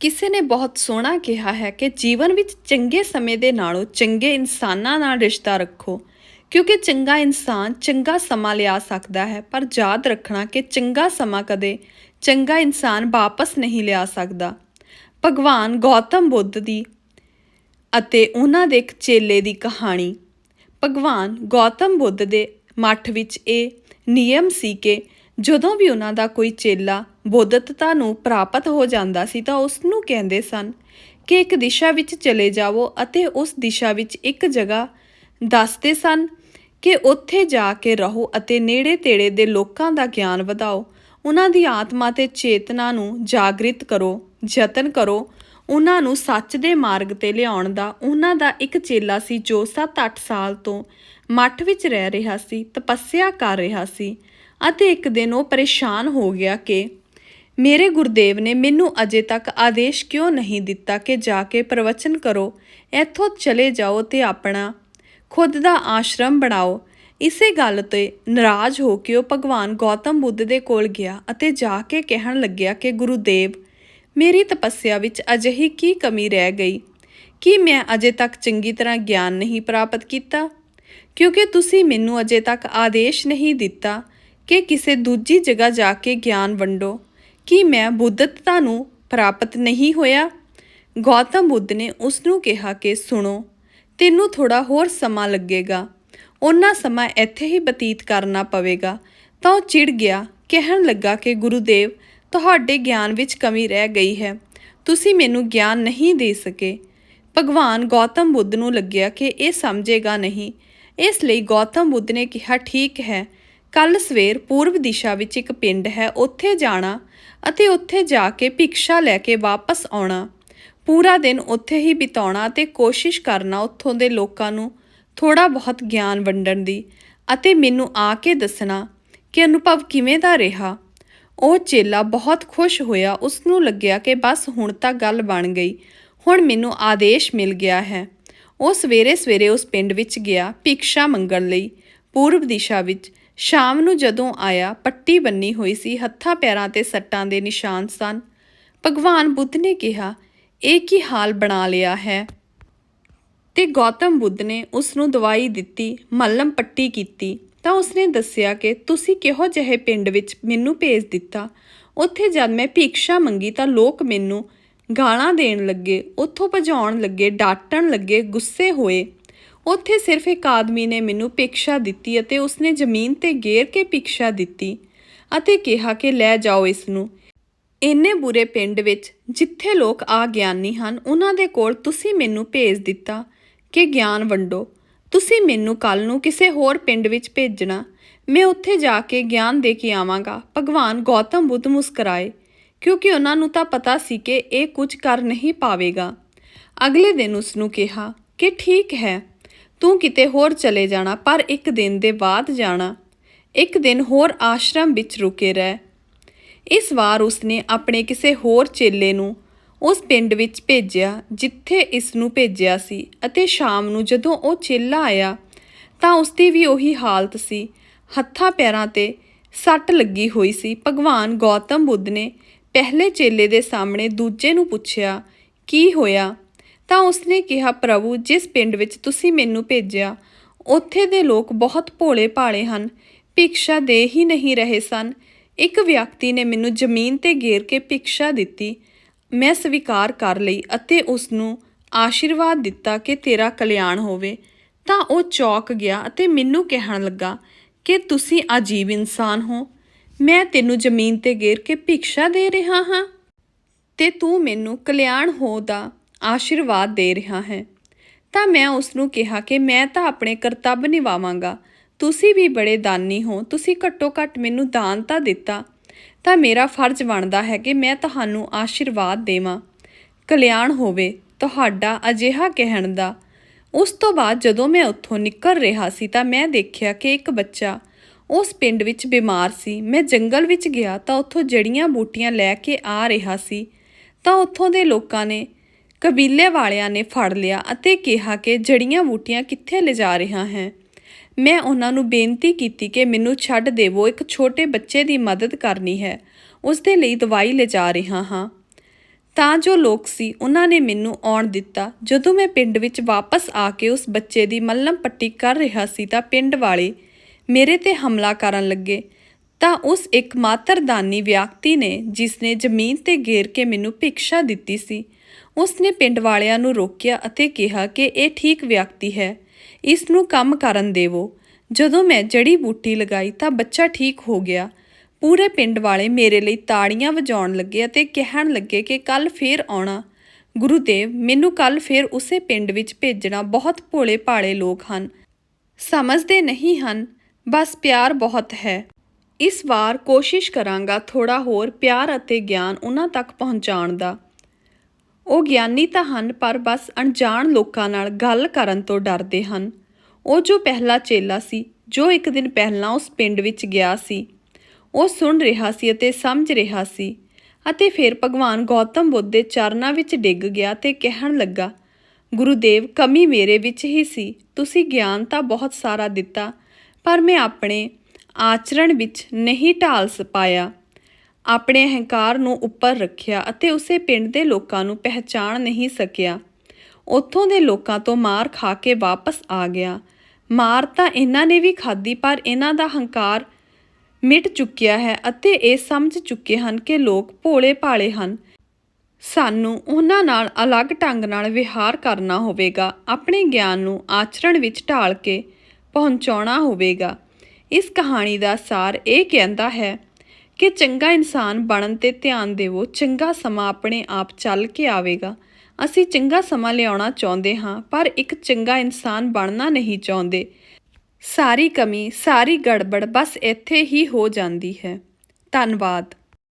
ਕਿਸੇ ਨੇ ਬਹੁਤ ਸੋਹਣਾ ਕਿਹਾ ਹੈ ਕਿ ਜੀਵਨ ਵਿੱਚ ਚੰਗੇ ਸਮੇਂ ਦੇ ਨਾਲੋਂ ਚੰਗੇ ਇਨਸਾਨਾਂ ਨਾਲ ਰਿਸ਼ਤਾ ਰੱਖੋ, ਕਿਉਂਕਿ ਚੰਗਾ ਇਨਸਾਨ ਚੰਗਾ ਸਮਾਂ ਲਿਆ ਸਕਦਾ ਹੈ, ਪਰ ਯਾਦ ਰੱਖਣਾ ਕਿ ਚੰਗਾ ਸਮਾਂ ਕਦੇ ਚੰਗਾ ਇਨਸਾਨ ਵਾਪਸ ਨਹੀਂ ਲਿਆ ਸਕਦਾ। ਭਗਵਾਨ ਗੌਤਮ ਬੁੱਧ ਦੀ ਅਤੇ ਉਹਨਾਂ ਦੇ ਇੱਕ ਚੇਲੇ ਦੀ ਕਹਾਣੀ। ਭਗਵਾਨ ਗੌਤਮ ਬੁੱਧ ਦੇ ਮੱਠ ਵਿੱਚ ਇਹ ਨਿਯਮ ਸੀ ਕਿ ਜਦੋਂ ਵੀ ਉਹਨਾਂ ਦਾ ਕੋਈ ਚੇਲਾ ਬੁੱਧਤਤਾ ਨੂੰ ਪ੍ਰਾਪਤ ਹੋ ਜਾਂਦਾ ਸੀ ਤਾਂ ਉਸ ਨੂੰ ਕਹਿੰਦੇ ਸਨ ਕਿ ਇੱਕ ਦਿਸ਼ਾ ਵਿੱਚ ਚਲੇ ਜਾਵੋ ਅਤੇ ਉਸ ਦਿਸ਼ਾ ਵਿੱਚ ਇੱਕ ਜਗ੍ਹਾ ਦੱਸਦੇ ਸਨ ਕਿ ਉੱਥੇ ਜਾ ਕੇ ਰਹੋ ਅਤੇ ਨੇੜੇ ਤੇੜੇ ਦੇ ਲੋਕਾਂ ਦਾ ਗਿਆਨ ਵਧਾਓ। ਉਹਨਾਂ ਦੀ ਆਤਮਾ ਤੇ ਚੇਤਨਾ ਨੂੰ ਜਾਗਰਿਤ ਕਰੋ, ਯਤਨ ਕਰੋ। ਉਹਨਾਂ ਨੂੰ ਸੱਚ ਦੇ ਮਾਰਗ ਤੇ ਲਿਆਉਣ ਦਾ ਉਹਨਾਂ ਦਾ ਇੱਕ ਚੇਲਾ ਸੀ ਜੋ 7-8 ਸਾਲ ਤੋਂ ਮੱਠ ਵਿੱਚ ਰਹਿ ਰਿਹਾ ਸੀ, ਤਪੱਸਿਆ ਕਰ ਰਿਹਾ ਸੀ। ਅਤੇ ਇੱਕ ਦਿਨ ਉਹ ਪਰੇਸ਼ਾਨ ਹੋ ਗਿਆ ਕਿ ਮੇਰੇ ਗੁਰਦੇਵ ਨੇ ਮੈਨੂੰ ਅਜੇ ਤੱਕ ਆਦੇਸ਼ ਕਿਉਂ ਨਹੀਂ ਦਿੱਤਾ ਕਿ ਜਾ ਕੇ ਪ੍ਰਵਚਨ ਕਰੋ, ਇੱਥੋਂ ਚਲੇ ਜਾਓ ਤੇ ਆਪਣਾ ਖੁਦ ਦਾ ਆਸ਼ਰਮ ਬਣਾਓ। ਇਸੇ ਗੱਲ ਤੇ ਨਾਰਾਜ਼ ਹੋ ਕੇ ਉਹ ਭਗਵਾਨ ਗੌਤਮ ਬੁੱਧ ਦੇ ਕੋਲ ਗਿਆ ਅਤੇ ਜਾ ਕੇ ਕਹਿਣ ਲੱਗਿਆ ਕਿ, ਗੁਰੂਦੇਵ, ਮੇਰੀ ਤਪੱਸਿਆ ਵਿੱਚ ਅਜਿਹੀ ਕੀ ਕਮੀ ਰਹਿ ਗਈ? ਕਿ ਮੈਂ ਅਜੇ ਤੱਕ ਚੰਗੀ ਤਰ੍ਹਾਂ ਗਿਆਨ ਨਹੀਂ ਪ੍ਰਾਪਤ ਕੀਤਾ? ਕਿਉਂਕਿ ਤੁਸੀਂ ਮੈਨੂੰ ਅਜੇ ਤੱਕ ਆਦੇਸ਼ ਨਹੀਂ ਦਿੱਤਾ। ਕਿ ਕਿਸੇ ਦੂਜੀ ਜਗ੍ਹਾ ਜਾ ਕੇ ਗਿਆਨ ਵੰਡੋ, ਕਿ ਮੈਂ ਬੁੱਧਤਤਾ ਨੂੰ ਪ੍ਰਾਪਤ ਨਹੀਂ ਹੋਇਆ? ਗੌਤਮ ਬੁੱਧ ਨੇ ਉਸ ਨੂੰ ਕਿਹਾ ਕਿ ਸੁਣੋ, ਤੈਨੂੰ ਥੋੜਾ ਹੋਰ ਸਮਾਂ ਲੱਗੇਗਾ। ਉਹਨਾਂ ਸਮਾਂ ਇੱਥੇ ਹੀ ਬਤੀਤ ਕਰਨਾ ਪਵੇਗਾ। ਤਾਂ ਉਹ ਚਿੜ ਗਿਆ, ਕਹਿਣ ਲੱਗਾ ਕਿ ਗੁਰੂਦੇਵ, ਤੁਹਾਡੇ ਗਿਆਨ ਵਿੱਚ ਕਮੀ ਰਹਿ ਗਈ ਹੈ। ਤੁਸੀਂ ਮੈਨੂੰ ਗਿਆਨ ਨਹੀਂ ਦੇ ਸਕੇ। ਭਗਵਾਨ ਗੌਤਮ ਬੁੱਧ ਨੂੰ ਲੱਗਿਆ ਕਿ ਇਹ ਸਮਝੇਗਾ ਨਹੀਂ। ਇਸ ਲਈ ਗੌਤਮ ਬੁੱਧ ਨੇ ਕਿਹਾ, ਠੀਕ ਹੈ ਕੱਲ ਸਵੇਰ ਪੂਰਬ ਦਿਸ਼ਾ ਵਿੱਚ ਇੱਕ ਪਿੰਡ ਹੈ, ਉੱਥੇ ਜਾਣਾ ਅਤੇ ਉੱਥੇ ਜਾ ਕੇ ਭਿਕਸ਼ਾ ਲੈ ਕੇ ਵਾਪਸ ਆਉਣਾ। ਪੂਰਾ ਦਿਨ ਉੱਥੇ ਹੀ ਬਿਤਾਉਣਾ ਤੇ ਕੋਸ਼ਿਸ਼ ਕਰਨਾ ਉੱਥੋਂ ਦੇ ਲੋਕਾਂ ਨੂੰ ਥੋੜਾ ਬਹੁਤ ਗਿਆਨ ਵੰਡਣ ਦੀ ਅਤੇ ਮੈਨੂੰ ਆ ਕੇ ਦੱਸਣਾ ਕਿ ਅਨੁਭਵ ਕਿਵੇਂ ਦਾ ਰਿਹਾ। ਉਹ ਚੇਲਾ ਬਹੁਤ ਖੁਸ਼ ਹੋਇਆ ਉਸ ਨੂੰ ਲੱਗਿਆ ਕਿ ਬਸ ਹੁਣ ਤਾਂ ਗੱਲ ਬਣ ਗਈ, ਹੁਣ ਮੈਨੂੰ ਆਦੇਸ਼ ਮਿਲ ਗਿਆ ਹੈ। ਉਹ ਸਵੇਰੇ ਸਵੇਰੇ ਉਸ ਪਿੰਡ ਵਿੱਚ ਗਿਆ ਭਿਕਸ਼ਾ ਮੰਗਣ ਲਈ। ਪੂਰਬ ਦਿਸ਼ਾ ਵਿੱਚ ਸ਼ਾਮ ਨੂੰ ਜਦੋਂ ਆਇਆ, ਪੱਟੀ ਬੰਨੀ ਹੋਈ ਸੀ, ਹੱਥਾਂ ਪੈਰਾਂ ਤੇ ਸੱਟਾਂ ਦੇ ਨਿਸ਼ਾਨ ਸਨ। ਭਗਵਾਨ ਬੁੱਧ ਨੇ ਕਿਹਾ, ਇਹ ਕੀ ਹਾਲ ਬਣਾ ਲਿਆ ਹੈ? ਤੇ ਗੌਤਮ ਬੁੱਧ ਨੇ ਉਸ ਨੂੰ ਦਵਾਈ ਦਿੱਤੀ, ਮੱਲਮ ਪੱਟੀ ਕੀਤੀ। ਤਾਂ ਉਸਨੇ ਦੱਸਿਆ ਕਿ, ਤੁਸੀਂ ਕਿਹੋ ਜਿਹੇ ਪਿੰਡ ਵਿੱਚ ਮੈਨੂੰ ਭੇਜ ਦਿੱਤਾ? ਉੱਥੇ ਜਦ ਮੈਂ ਭਿਕਸ਼ਾ ਮੰਗੀ ਤਾਂ ਲੋਕ ਮੈਨੂੰ ਗਾਲਾਂ ਦੇਣ ਲੱਗੇ, ਉੱਥੋਂ ਭਜਾਉਣ ਲੱਗੇ, ਡਾਟਣ ਲੱਗੇ, ਗੁੱਸੇ ਹੋਏ। ਉੱਥੇ ਸਿਰਫ ਇੱਕ ਆਦਮੀ ਨੇ ਮੈਨੂੰ ਭਿਕਸ਼ਾ ਦਿੱਤੀ ਅਤੇ ਉਸਨੇ ਜ਼ਮੀਨ ਤੇ ਗੇਰ ਕੇ ਭਿਕਸ਼ਾ ਦਿੱਤੀ ਅਤੇ ਕਿਹਾ ਕਿ ਲੈ ਜਾਓ ਇਸ ਨੂੰ ਇੰਨੇ ਬੁਰੇ ਪਿੰਡ ਵਿੱਚ ਜਿੱਥੇ ਲੋਕ ਆ ਗਿਆਨੀ ਹਨ, ਉਹਨਾਂ ਦੇ ਕੋਲ ਤੁਸੀਂ ਮੈਨੂੰ ਭੇਜ ਦਿੱਤਾ ਕਿ ਗਿਆਨ ਵੰਡੋ। ਤੁਸੀਂ ਮੈਨੂੰ ਕੱਲ ਨੂੰ ਕਿਸੇ ਹੋਰ ਪਿੰਡ ਵਿੱਚ ਭੇਜਣਾ। ਮੈਂ ਉੱਥੇ ਜਾ ਕੇ ਗਿਆਨ ਦੇ ਕੇ ਆਵਾਂਗਾ। ਭਗਵਾਨ ਗੌਤਮ ਬੁੱਧ ਮੁਸਕਰਾਏ, ਕਿਉਂਕਿ ਉਹਨਾਂ ਨੂੰ ਤਾਂ ਪਤਾ ਸੀ ਕਿ ਇਹ ਕੁਝ ਕਰ ਨਹੀਂ ਪਾਵੇਗਾ। ਅਗਲੇ ਦਿਨ ਉਸ ਨੂੰ ਕਿਹਾ ਕਿ ਠੀਕ ਹੈ। ਤੂੰ ਕਿਤੇ ਹੋਰ ਚਲੇ ਜਾਣਾ, ਪਰ ਇੱਕ ਦਿਨ ਦੇ ਬਾਅਦ ਜਾਣਾ। ਇੱਕ ਦਿਨ ਹੋਰ ਆਸ਼ਰਮ ਵਿੱਚ ਰੁਕੇ ਰਹਿ। ਇਸ ਵਾਰ ਉਸਨੇ ਆਪਣੇ ਕਿਸੇ ਹੋਰ ਚੇਲੇ ਨੂੰ ਉਸ ਪਿੰਡ ਵਿੱਚ ਭੇਜਿਆ, ਜਿੱਥੇ ਇਸ ਨੂੰ ਭੇਜਿਆ ਸੀ ਅਤੇ ਸ਼ਾਮ ਨੂੰ ਜਦੋਂ ਉਹ ਚੇਲਾ ਆਇਆ, ਤਾਂ ਉਸਦੀ ਵੀ ਉਹੀ ਹਾਲਤ ਸੀ। ਹੱਥਾਂ ਪੈਰਾਂ ਤੇ ਸੱਟ ਲੱਗੀ ਹੋਈ ਸੀ। ਭਗਵਾਨ ਗੌਤਮ ਬੁੱਧ ਨੇ ਪਹਿਲੇ ਚੇਲੇ ਦੇ ਸਾਹਮਣੇ ਦੂਜੇ ਨੂੰ ਪੁੱਛਿਆ, ਕੀ ਹੋਇਆ? ਤਾਂ ਉਸਨੇ ਕਿਹਾ, ਪ੍ਰਭੂ, ਜਿਸ ਪਿੰਡ ਵਿੱਚ ਤੁਸੀਂ ਮੈਨੂੰ ਭੇਜਿਆ, ਉੱਥੇ ਦੇ ਲੋਕ ਬਹੁਤ ਭੋਲੇ ਭਾਲੇ ਹਨ, ਭਿਕਸ਼ਾ ਦੇ ਹੀ ਨਹੀਂ ਰਹੇ ਸਨ। ਇੱਕ ਵਿਅਕਤੀ ਨੇ ਮੈਨੂੰ ਜ਼ਮੀਨ ਤੇ ਘੇਰ ਕੇ ਭਿਕਸ਼ਾ ਦਿੱਤੀ। ਮੈਂ ਸਵੀਕਾਰ ਕਰ ਲਈ ਅਤੇ ਉਸ ਨੂੰ ਆਸ਼ੀਰਵਾਦ ਦਿੱਤਾ ਕਿ ਤੇਰਾ ਕਲਿਆਣ ਹੋਵੇ। ਤਾਂ ਉਹ ਚੌਕ ਗਿਆ ਅਤੇ ਮੈਨੂੰ ਕਹਿਣ ਲੱਗਾ, ਕਿ ਤੁਸੀਂ ਅਜੀਬ ਇਨਸਾਨ ਹੋ। ਮੈਂ ਤੈਨੂੰ ਜ਼ਮੀਨ ਤੇ ਘੇਰ ਕੇ ਭਿਕਸ਼ਾ ਦੇ ਰਿਹਾ ਹਾਂ। ਤੇ ਤੂੰ ਮੈਨੂੰ ਕਲਿਆਣ ਹੋ ਦਾ ਆਸ਼ੀਰਵਾਦ ਦੇ ਰਿਹਾ ਹੈ। ਤਾਂ ਮੈਂ ਉਸ ਨੂੰ ਕਿਹਾ ਕਿ ਮੈਂ ਤਾਂ ਆਪਣੇ ਕਰਤੱਵ ਨਿਭਾਵਾਂਗਾ। ਤੁਸੀਂ ਵੀ ਬੜੇ ਦਾਨੀ ਹੋ। ਤੁਸੀਂ ਘੱਟੋ ਘੱਟ ਮੈਨੂੰ ਦਾਨ ਤਾਂ ਦਿੱਤਾ। ਤਾਂ ਮੇਰਾ ਫਰਜ਼ ਬਣਦਾ ਹੈ ਕਿ ਮੈਂ ਤੁਹਾਨੂੰ ਆਸ਼ੀਰਵਾਦ ਦੇਵਾਂ। ਕਲਿਆਣ ਹੋਵੇ, ਤੁਹਾਡਾ ਅਜਿਹਾ ਕਹਿਣ ਦਾ। ਉਸ ਤੋਂ ਬਾਅਦ ਜਦੋਂ ਮੈਂ ਉੱਥੋਂ ਨਿਕਲ ਰਿਹਾ ਸੀ ਤਾਂ ਮੈਂ ਦੇਖਿਆ ਕਿ ਇੱਕ ਬੱਚਾ ਉਸ ਪਿੰਡ ਵਿੱਚ ਬਿਮਾਰ ਸੀ। ਮੈਂ ਜੰਗਲ ਵਿੱਚ ਗਿਆ ਤਾਂ ਉੱਥੋਂ ਜੜੀਆਂ ਬੂਟੀਆਂ ਲੈ ਕੇ ਆ ਰਿਹਾ ਸੀ। ਤਾਂ ਉੱਥੋਂ ਦੇ ਲੋਕਾਂ ਨੇ ਕਬੀਲੇ ਵਾਲਿਆਂ ਨੇ ਫੜ ਲਿਆ ਅਤੇ ਕਿਹਾ ਕਿ ਜੜੀਆਂ ਬੂਟੀਆਂ ਕਿੱਥੇ ਲਿਜਾ ਰਿਹਾ ਹੈ? ਮੈਂ ਉਹਨਾਂ ਨੂੰ ਬੇਨਤੀ ਕੀਤੀ ਕਿ ਮੈਨੂੰ ਛੱਡ ਦੇਵੋ, ਇੱਕ ਛੋਟੇ ਬੱਚੇ ਦੀ ਮਦਦ ਕਰਨੀ ਹੈ। ਉਸ ਦੇ ਲਈ ਦਵਾਈ ਲਿਜਾ ਰਿਹਾ ਹਾਂ। ਤਾਂ ਜੋ ਲੋਕ ਸੀ, ਉਹਨਾਂ ਨੇ ਮੈਨੂੰ ਆਉਣ ਦਿੱਤਾ। ਜਦੋਂ ਮੈਂ ਪਿੰਡ ਵਿੱਚ ਵਾਪਸ ਆ ਕੇ ਉਸ ਬੱਚੇ ਦੀ ਮੱਲਮ ਪੱਟੀ ਕਰ ਰਿਹਾ ਸੀ ਤਾਂ ਪਿੰਡ ਵਾਲੇ ਮੇਰੇ ਤੇ ਹਮਲਾ ਕਰਨ ਲੱਗੇ। ਤਾਂ ਉਸ ਇੱਕ ਮਾਤਰਦਾਨੀ ਵਿਅਕਤੀ ਨੇ ਜਿਸ ਨੇ ਜ਼ਮੀਨ ਤੇ ਗੇਰ ਕੇ ਮੈਨੂੰ ਭਿਕਸ਼ਾ ਦਿੱਤੀ ਸੀ ਉਸ ਨੇ ਪਿੰਡ ਵਾਲਿਆਂ ਨੂੰ ਰੋਕਿਆ ਅਤੇ ਕਿਹਾ ਕਿ ਇਹ ਠੀਕ ਵਿਅਕਤੀ ਹੈ। ਇਸ ਨੂੰ ਕੰਮ ਕਰਨ ਦੇਵੋ। ਜਦੋਂ ਮੈਂ ਜੜੀ ਬੂਟੀ ਲਗਾਈ ਤਾਂ ਬੱਚਾ ਠੀਕ ਹੋ ਗਿਆ। ਪੂਰੇ ਪਿੰਡ ਵਾਲੇ ਮੇਰੇ ਲਈ ਤਾੜੀਆਂ ਵਜਾਉਣ ਲੱਗੇ ਅਤੇ ਕਹਿਣ ਲੱਗੇ ਕਿ ਕੱਲ ਫੇਰ ਆਉਣਾ। ਗੁਰੂਦੇਵ, ਮੈਨੂੰ ਕੱਲ ਫੇਰ ਉਸੇ ਪਿੰਡ ਵਿੱਚ ਭੇਜਣਾ ਬਹੁਤ ਭੋਲੇ ਭਾਲੇ ਲੋਕ ਹਨ। ਸਮਝਦੇ ਨਹੀਂ ਹਨ। ਬਸ ਪਿਆਰ ਬਹੁਤ ਹੈ। ਇਸ ਵਾਰ ਕੋਸ਼ਿਸ਼ ਕਰਾਂਗਾ ਥੋੜਾ ਹੋਰ ਪਿਆਰ ਅਤੇ ਗਿਆਨ ਉਹਨਾਂ ਤੱਕ ਪਹੁੰਚਾਉਣ ਦਾ। ਉਹ ਗਿਆਨੀ ਤਾਂ ਹਨ, ਪਰ ਬਸ ਅਣਜਾਣ ਲੋਕਾਂ ਨਾਲ ਗੱਲ ਕਰਨ ਤੋਂ ਡਰਦੇ ਹਨ। ਉਹ ਜੋ ਪਹਿਲਾ ਚੇਲਾ ਸੀ, ਜੋ ਇੱਕ ਦਿਨ ਪਹਿਲਾਂ ਉਸ ਪਿੰਡ ਵਿੱਚ ਗਿਆ ਸੀ, ਉਹ ਸੁਣ ਰਿਹਾ ਸੀ ਅਤੇ ਸਮਝ ਰਿਹਾ ਸੀ ਅਤੇ ਫਿਰ ਭਗਵਾਨ ਗੌਤਮ ਬੁੱਧ ਦੇ ਚਰਨਾਂ ਵਿੱਚ ਡਿੱਗ ਗਿਆ ਤੇ ਕਹਿਣ ਲੱਗਾ, ਗੁਰੂਦੇਵ, ਕਮੀ ਮੇਰੇ ਵਿੱਚ ਹੀ ਸੀ। ਤੁਸੀਂ ਗਿਆਨ ਤਾਂ ਬਹੁਤ ਸਾਰਾ ਦਿੱਤਾ, ਪਰ ਮੈਂ ਆਪਣੇ ਆਚਰਣ ਵਿੱਚ ਨਹੀਂ ਢਾਲ ਸ ਪਾਇਆ ਆਪਣੇ ਅਹੰਕਾਰ ਨੂੰ ਉੱਪਰ ਰੱਖਿਆ ਅਤੇ ਉਸੇ ਪਿੰਡ ਦੇ ਲੋਕਾਂ ਨੂੰ ਪਹਿਚਾਣ ਨਹੀਂ ਸਕਿਆ। ਉੱਥੋਂ ਦੇ ਲੋਕਾਂ ਤੋਂ ਮਾਰ ਖਾ ਕੇ ਵਾਪਸ ਆ ਗਿਆ। ਮਾਰ ਤਾਂ ਇਹਨਾਂ ਨੇ ਵੀ ਖਾਧੀ, ਪਰ ਇਹਨਾਂ ਦਾ ਹੰਕਾਰ ਮਿਟ ਚੁੱਕਿਆ ਹੈ ਅਤੇ ਇਹ ਸਮਝ ਚੁੱਕੇ ਹਨ ਕਿ ਲੋਕ ਭੋਲੇ ਭਾਲੇ ਹਨ। ਸਾਨੂੰ ਉਹਨਾਂ ਨਾਲ ਅਲੱਗ ਢੰਗ ਨਾਲ ਵਿਹਾਰ ਕਰਨਾ ਹੋਵੇਗਾ, ਆਪਣੇ ਗਿਆਨ ਨੂੰ ਆਚਰਣ ਵਿੱਚ ਢਾਲ ਕੇ ਪਹੁੰਚਾਉਣਾ ਹੋਵੇਗਾ। ਇਸ ਕਹਾਣੀ ਦਾ ਸਾਰ ਇਹ ਕਹਿੰਦਾ ਹੈ ਕਿ ਚੰਗਾ ਇਨਸਾਨ ਬਣਨ ਤੇ ਧਿਆਨ ਦੇਵੋ, ਚੰਗਾ ਸਮਾਂ ਆਪਣੇ ਆਪ ਚੱਲ ਕੇ ਆਵੇਗਾ। ਅਸੀਂ ਚੰਗਾ ਸਮਾਂ ਲਿਆਉਣਾ ਚਾਹੁੰਦੇ ਹਾਂ, ਪਰ ਇੱਕ ਚੰਗਾ ਇਨਸਾਨ ਬਣਨਾ ਨਹੀਂ ਚਾਹੁੰਦੇ। ਸਾਰੀ ਕਮੀ, ਸਾਰੀ ਗੜਬੜ ਬਸ ਇੱਥੇ ਹੀ ਹੋ ਜਾਂਦੀ ਹੈ। ਧੰਨਵਾਦ।